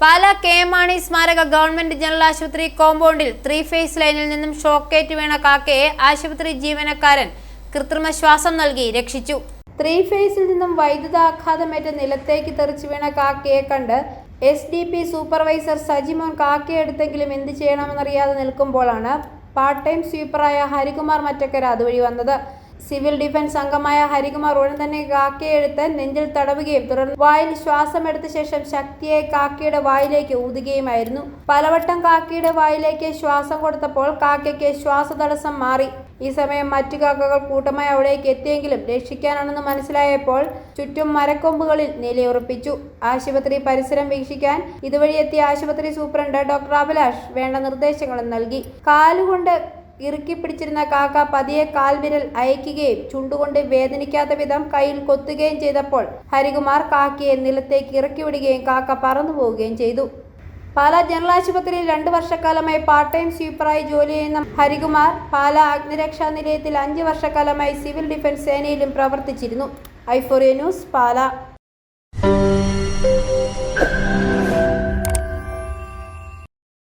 Pala K M Mani സ്മാരക government general ആശുപത്രി കോമ്പൗണ്ടിൽ ത്രീ ഫേസ് ലൈനിൽ നിന്നും ഷോക്കേറ്റ് വീണ കാക്കയെ ആശുപത്രി ജീവനക്കാരൻ കൃത്രിമ ശ്വാസം നൽകി രക്ഷിച്ചു. ത്രീ ഫേസിൽ നിന്നും വൈദ്യുതാഘാതമേറ്റ് നിലത്തേക്ക് തെറിച്ചു വീണ കാക്കയെ കണ്ട് S D P supervisor Sajimon കാക്കയെടുത്തെങ്കിലും എന്ത് ചെയ്യണമെന്നറിയാതെ നിൽക്കുമ്പോഴാണ് പാർട്ട് ടൈം സ്വീപ്പറായ ഹരികുമാർ മറ്റക്കര അതുവഴി വന്നത്. സിവിൽ ഡിഫൻസ് അംഗമായ ഹരികുമാർ ഉടൻ തന്നെ കാക്കയെടുത്ത് നെഞ്ചിൽ തടവുകയും തുടർന്ന് വായിൽ ശ്വാസമെടുത്ത ശേഷം ശക്തിയെ കാക്കയുടെ വായിലേക്ക് ഊതുകയുമായിരുന്നു. പലവട്ടം കാക്കയുടെ വായിലേക്ക് ശ്വാസം കൊടുത്തപ്പോൾ കാക്കയ്ക്ക് ശ്വാസതടസ്സം മാറി. ഈ സമയം മറ്റു കാക്കകൾ കൂട്ടമായി അവിടേക്ക് എത്തിയെങ്കിലും രക്ഷിക്കാനാണെന്ന് മനസ്സിലായപ്പോൾ ചുറ്റും മരക്കൊമ്പുകളിൽ നിലയുറപ്പിച്ചു ആശുപത്രി പരിസരം വീക്ഷിക്കാൻ ഇതുവഴി എത്തിയ ആശുപത്രി സൂപ്രണ്ട് ഡോക്ടർ അഭിലാഷ് വേണ്ട നിർദ്ദേശങ്ങളും നൽകി. കാലുകൊണ്ട് ഇറുക്കി പിടിച്ചിരുന്ന കാക്ക പതിയെ കാൽവിരൽ അയക്കുകയും ചുണ്ടുകൊണ്ട് വേദനിക്കാത്ത വിധം കയ്യിൽ കൊത്തുകയും ചെയ്തപ്പോൾ ഹരികുമാർ കാക്കയെ നിലത്തേക്ക് ഇറക്കി വിടുകയും കാക്ക പറന്നു പോവുകയും ചെയ്തു. പാല ജനറൽ ആശുപത്രിയിൽ രണ്ടു വർഷക്കാലമായി പാർട്ട് ടൈം സ്വീപ്പറായി ജോലി ചെയ്യുന്ന ഹരികുമാർ പാല അഗ്നിരക്ഷാ നിലയത്തിൽ അഞ്ച് വർഷക്കാലമായി സിവിൽ ഡിഫൻസ് സേനയിലും പ്രവർത്തിച്ചിരുന്നു. ഐഫോറിയ ന്യൂസ് പാലാ.